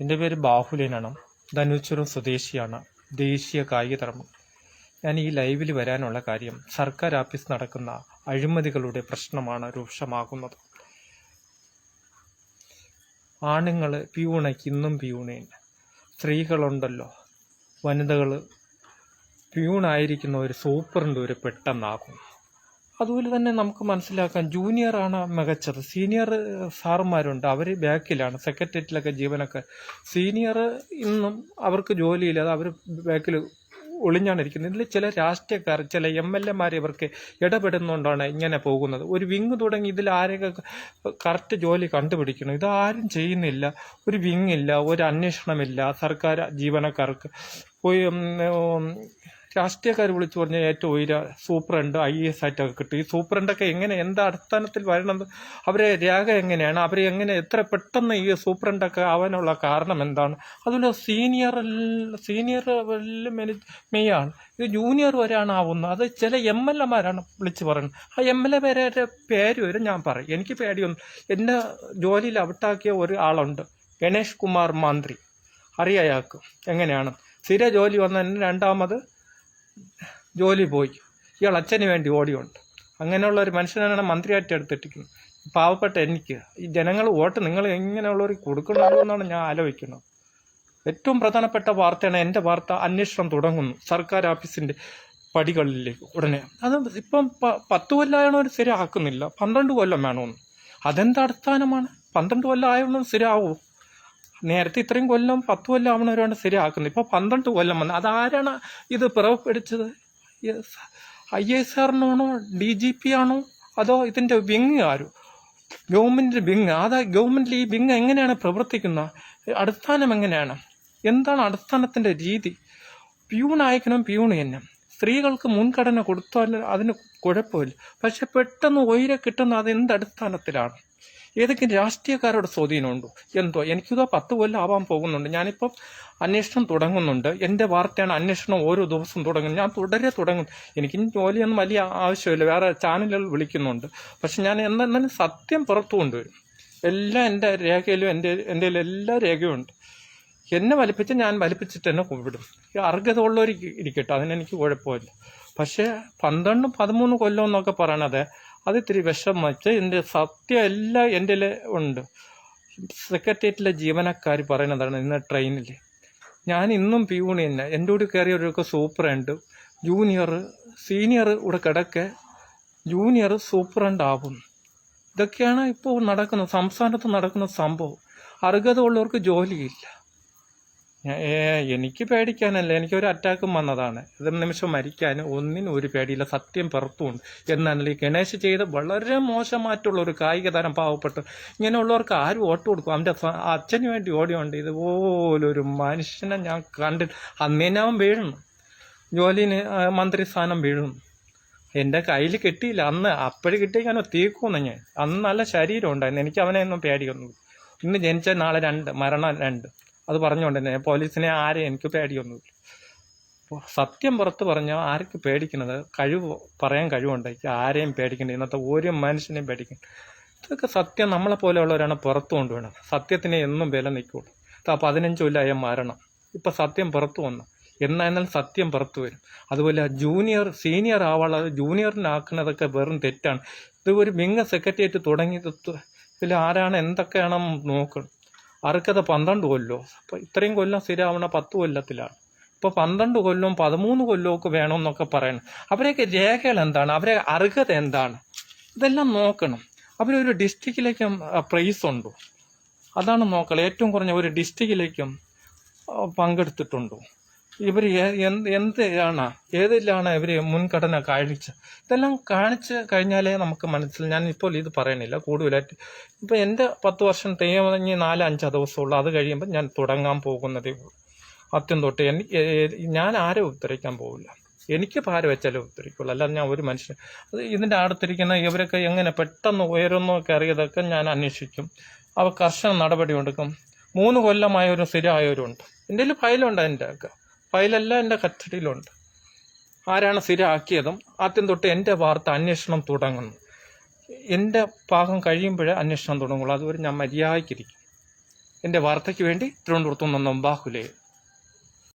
എന്റെ പേര് ബാഹുലേനാണ്. ധനുച്ചുരം സ്വദേശിയാണ്. ദേശീയ കായിക താരം ഞാൻ ഈ ലൈവിൽ വരാനുള്ള കാര്യം സർക്കാർ ആഫീസ് നടക്കുന്ന അഴിമതികളുടെ പ്രശ്നമാണ് രൂക്ഷമാകുന്നത്. ആണുങ്ങൾ പിയൂണയ്ക്ക് ഇന്നും പിയൂണയില്ല സ്ത്രീകളുണ്ടല്ലോ. വനിതകൾ പ്യൂണായിരിക്കുന്ന ഒരു സൂപ്പറിന്റെ ഒരു പെട്ടെന്നാകും. അതുപോലെ തന്നെ നമുക്ക് മനസ്സിലാക്കാം ജൂനിയർ ആണ് മികച്ചത്. സീനിയർ സാറുമാരുണ്ട് അവർ ബാക്കിലാണ് സെക്രട്ടേറിയറ്റിലൊക്കെ ജീവനൊക്കെ. സീനിയർ ഇന്നും അവർക്ക് ജോലിയില്ലാതെ അവർ ബാക്കിൽ ഒളിഞ്ഞാണ് ഇരിക്കുന്നത്. ഇതിൽ ചില രാഷ്ട്രീയക്കാർ ചില എം എൽ എമാർ ഇവർക്ക് ഇടപെടുന്നതുകൊണ്ടാണ് ഇങ്ങനെ പോകുന്നത്. ഒരു വിങ് തുടങ്ങി ഇതിൽ ആരെയൊക്കെ കറക്റ്റ് ജോലി കണ്ടുപിടിക്കണം? ആരും ചെയ്യുന്നില്ല. ഒരു വിങ് ഇല്ല ഒരു അന്വേഷണമില്ല. സർക്കാർ ജീവനക്കാർക്ക് പോയി രാഷ്ട്രീയക്കാർ വിളിച്ചു പറഞ്ഞ ഏറ്റവും ഉയര സൂപ്രണ്ട് ഐ എസ് ആയിട്ടൊക്കെ കിട്ടും. ഈ സൂപ്രണ്ടൊക്കെ എങ്ങനെ എന്താ അടിസ്ഥാനത്തിൽ വരണം? അവരെ രേഖ എങ്ങനെയാണ്? അവരെ എങ്ങനെ എത്ര പെട്ടെന്ന് ഈ സൂപ്രണ്ടൊക്കെ ആവാനുള്ള കാരണം എന്താണ്? അതുപോലെ സീനിയർ സീനിയർ മെയ്യാണ്. ഇത് ജൂനിയർ വരെയാണ് ആവുന്നത്. അത് ചില എം എൽ എമാരാണ് വിളിച്ച് പറയുന്നത്. ആ എം എൽ എ പേരുടെ പേര് വരെ ഞാൻ പറയും. എനിക്ക് പേടിയൊന്നും എന്റെ ജോലിയിൽ ഔട്ടാക്കിയ ഒരു ആളുണ്ട്. ഗണേഷ് കുമാർ മാന്ത്രി. അറിയാം എങ്ങനെയാണ്? സ്ഥിര ജോലി വന്ന രണ്ടാമത് ജോലി പോയി ഇയാൾ അച്ഛന് വേണ്ടി ഓടിയുണ്ട്. അങ്ങനെയുള്ള ഒരു മനുഷ്യനാണ് മന്ത്രിയായിട്ട് എടുത്തിട്ടിരിക്കുന്നത് പാവപ്പെട്ട എനിക്ക്. ഈ ജനങ്ങൾ വോട്ട് നിങ്ങൾ ഇങ്ങനെയുള്ളവർ കൊടുക്കണമല്ലോ എന്നാണ് ഞാൻ ആലോചിക്കുന്നത്. ഏറ്റവും പ്രധാനപ്പെട്ട വാർത്തയാണ് എന്റെ വാർത്ത അന്വേഷണം തുടങ്ങുന്നു. സർക്കാർ ഓഫീസിന്റെ പടികളിലേക്ക് ഉടനെ. അത് ഇപ്പം പത്ത് കൊല്ലമായവർ ശരിയാക്കുന്നില്ല. പന്ത്രണ്ട് കൊല്ലം വേണമെന്ന് അതെന്ത് അടിസ്ഥാനമാണ്? പന്ത്രണ്ട് കൊല്ലം ആയതൊന്നും ശരിയാവൂ? നേരത്തെ ഇത്രയും കൊല്ലം പത്ത് കൊല്ലം ആവണവരാണ് ശരിയാക്കുന്നത്. ഇപ്പോൾ പന്ത്രണ്ട് കൊല്ലം വന്ന് അതാരാണ് ഇത് പിറവപ്പെടിച്ചത് ഐ എസ് ആറിനാണോ? ഡി ജി പി ആണോ അതോ ഇതിന്റെ വിങ് ആരോ? ഗവൺമെന്റിന്റെ വിങ്. അതാ ഗവൺമെന്റിൽ ഈ വിങ് എങ്ങനെയാണ് പ്രവർത്തിക്കുന്നത്? അടിസ്ഥാനം എങ്ങനെയാണ്? എന്താണ് അടിസ്ഥാനത്തിന്റെ രീതി? പ്യൂണായിക്കണം പ്യൂണ് തന്നെ സ്ത്രീകൾക്ക് മുൻഗണന കൊടുത്താൽ അതിന് കുഴപ്പമില്ല. പക്ഷെ പെട്ടെന്ന് ഉയരെ കിട്ടുന്ന അത് എന്ത് അടിസ്ഥാനത്തിലാണ്? ഏതൊക്കെയും രാഷ്ട്രീയക്കാരുടെ സ്വാധീനമുണ്ടോ? എന്തോ? എനിക്കിതോ പത്ത് കൊല്ലം ആവാൻ പോകുന്നുണ്ട്. ഞാനിപ്പം അന്വേഷണം തുടങ്ങുന്നുണ്ട്. എന്റെ വാർത്തയാണ് അന്വേഷണം ഓരോ ദിവസം തുടങ്ങുന്നത് ഞാൻ തുടരെ തുടങ്ങും എനിക്ക് ജോലിയൊന്നും വലിയ ആവശ്യമില്ല. വേറെ ചാനലുകൾ വിളിക്കുന്നുണ്ട്. പക്ഷെ ഞാൻ എന്നാലും സത്യം പുറത്തു കൊണ്ടുവരും എല്ലാം എന്റെ രേഖയിലും എന്റെ എന്റെ എല്ലാ രേഖയും ഉണ്ട്. എന്നെ വലിപ്പിച്ച് ഞാൻ വലിപ്പിച്ചിട്ട് തന്നെ വിടും ഈ അർഹതയുള്ളവർ ഇരിക്കട്ടെ. അതിനെനിക്ക് കുഴപ്പമില്ല. പക്ഷേ പന്ത്രണ്ടും പതിമൂന്ന് കൊല്ലം എന്നൊക്കെ പറയണത് അത് ഇത്തിരി വിഷം വച്ച് എന്റെ സത്യം എല്ലാം എന്റെ ഉണ്ട്. സെക്രട്ടേറിയറ്റിലെ ജീവനക്കാർ പറയുന്നതാണ് ഇന്ന് ട്രെയിനിൽ ഞാൻ ഇന്നും പ്യൂണി തന്നെ. എന്റെ കൂടെ ഒരു സൂപ്രണ്ട്. ജൂനിയർ സീനിയർ ഇവിടെ കിടക്കെ ജൂനിയർ സൂപ്രണ്ട് ആവും. ഇതൊക്കെയാണ് ഇപ്പോൾ നടക്കുന്നത് സംസ്ഥാനത്ത് നടക്കുന്ന സംഭവം. അർഹത ഉള്ളവർക്ക് ജോലിയില്ല. എനിക്ക് പേടിക്കാനല്ല. എനിക്കൊരു അറ്റാക്കും വന്നതാണ്. ഇത് നിമിഷം മരിക്കാൻ ഒന്നിനും ഒരു പേടിയില്ല. സത്യം പുറത്തുമുണ്ട് എന്നാണ് ഈ ഗണേശ് ചെയ്ത് വളരെ മോശമായിട്ടുള്ള ഒരു കായിക താരം പാവപ്പെട്ട് ഇങ്ങനെയുള്ളവർക്ക് ആരും ഓട്ട് കൊടുക്കും. അവന്റെ അച്ഛന് വേണ്ടി ഓടിയുണ്ട് ഇതുപോലൊരു മനുഷ്യനെ ഞാൻ കണ്ടിട്ട് അന്നേനവൻ വീഴുന്നു. ജോലിന് മന്ത്രി സ്ഥാനം വീഴുന്നു. എന്റെ കയ്യിൽ കിട്ടിയില്ല. അന്ന് അപ്പോഴും കിട്ടിയാൽ തീക്കുമെന്ന് ഞാൻ. അന്ന് നല്ല ശരീരം ഉണ്ടായിരുന്നു. എനിക്ക് അവനെ ഒന്നും പേടിയൊന്നും ഇന്ന് ജനിച്ച നാളെ രണ്ട് മരണം രണ്ട്. അത് പറഞ്ഞുകൊണ്ട് തന്നെ പോലീസിനെ ആരെയും എനിക്ക് പേടിയൊന്നുമില്ല. സത്യം പുറത്ത് പറഞ്ഞാൽ ആർക്ക് പേടിക്കുന്നത്? കഴിവ് പറയാൻ കഴിവുണ്ടെങ്കിൽ ആരെയും പേടിക്കണ്ട. ഇന്നത്തെ ഒരു മനുഷ്യനെയും പേടിക്കണ്ട. ഇതൊക്കെ സത്യം നമ്മളെ പോലെയുള്ളവരാണ് പുറത്തു കൊണ്ടുവേണം സത്യത്തിനെ എന്നും വില നിൽക്കുള്ളൂ. ഇതാ പതിനഞ്ച് കൊല്ലമായ മരണം. ഇപ്പം സത്യം പുറത്തു വന്നു. എന്നാൽ സത്യം പുറത്തു വരും. അതുപോലെ ജൂനിയർ സീനിയർ ആവാനുള്ളത് ജൂനിയറിനാക്കുന്നതൊക്കെ വെറും തെറ്റാണ്. ഇത് ഒരു മിങ്ങ സെക്രട്ടേറിയറ്റ് തുടങ്ങിയത് ഇതിൽ ആരാണ് എന്തൊക്കെയാണെന്ന് നോക്കണം. അർക്കത പന്ത്രണ്ട് കൊല്ലോ. അപ്പോൾ ഇത്രയും കൊല്ലം സ്ഥിരമാവണ പത്ത് കൊല്ലത്തിലാണ്. ഇപ്പോൾ പന്ത്രണ്ട് കൊല്ലവും പതിമൂന്ന് കൊല്ലവും ഒക്കെ വേണമെന്നൊക്കെ പറയണം. അവരെയൊക്കെ രേഖകൾ എന്താണ്? അവരെ അർഹത എന്താണ്? ഇതെല്ലാം നോക്കണം. അവരൊരു ഡിസ്ട്രിക്റ്റിലേക്കും പ്രൈസ് ഉണ്ടോ. അതാണ് നോക്കണം ഏറ്റവും കുറഞ്ഞ ഒരു ഡിസ്ട്രിക്റ്റിലേക്കും പങ്കെടുത്തിട്ടുണ്ടോ. ഇവർ എന്താണ് ഏതിലാണ് ഇവർ മുൻഗണന കാണിച്ച? ഇതെല്ലാം കാണിച്ച് കഴിഞ്ഞാലേ നമുക്ക് മനസ്സിൽ ഞാൻ ഇപ്പോൾ ഇത് പറയണില്ല കൂടുതലായിട്ട്. ഇപ്പം എന്റെ പത്ത് വർഷം തെയ്യമഞ്ഞ് നാല് അഞ്ച് ദിവസമുള്ളൂ. അത് കഴിയുമ്പോൾ ഞാൻ തുടങ്ങാൻ പോകുന്നതേ ഉള്ളൂ. അത്യം തൊട്ട് ഞാൻ ആരെ ഉത്തരിക്കാൻ പോകില്ല എനിക്ക് പാര വെച്ചാലേ ഉത്തരിക്കുള്ളൂ അല്ലാതെ ഞാൻ ഒരു മനുഷ്യൻ അത് ഇതിന്റെ അടുത്തിരിക്കുന്ന ഇവരൊക്കെ എങ്ങനെ പെട്ടെന്ന് ഉയരുന്നൊക്കെ കയറിയതൊക്കെ ഞാൻ അന്വേഷിക്കും. അവ കർശന നടപടി എടുക്കും. മൂന്ന് കൊല്ലമായവരും സ്ഥിരമായവരുണ്ട്. എന്റെ കയ്യിൽ ഫയലുണ്ട് അതിന്റെ ഒക്കെ ഫയലെല്ലാം എന്റെ കസ്റ്റഡിയിലുണ്ട്. ആരാണ് സ്ഥിരമാക്കിയതും ആദ്യം തൊട്ട് എന്റെ വാർത്ത അന്വേഷണം തുടങ്ങുന്നു. എന്റെ ഭാഗം കഴിയുമ്പോഴേ അന്വേഷണം തുടങ്ങുള്ളൂ. അതുവരെ ഞാൻ മര്യാദയ്ക്കിരിക്കും എന്റെ വാർത്തയ്ക്ക് വേണ്ടി തിരുവനന്തപുരത്തു നിന്നും ബാഹുലേ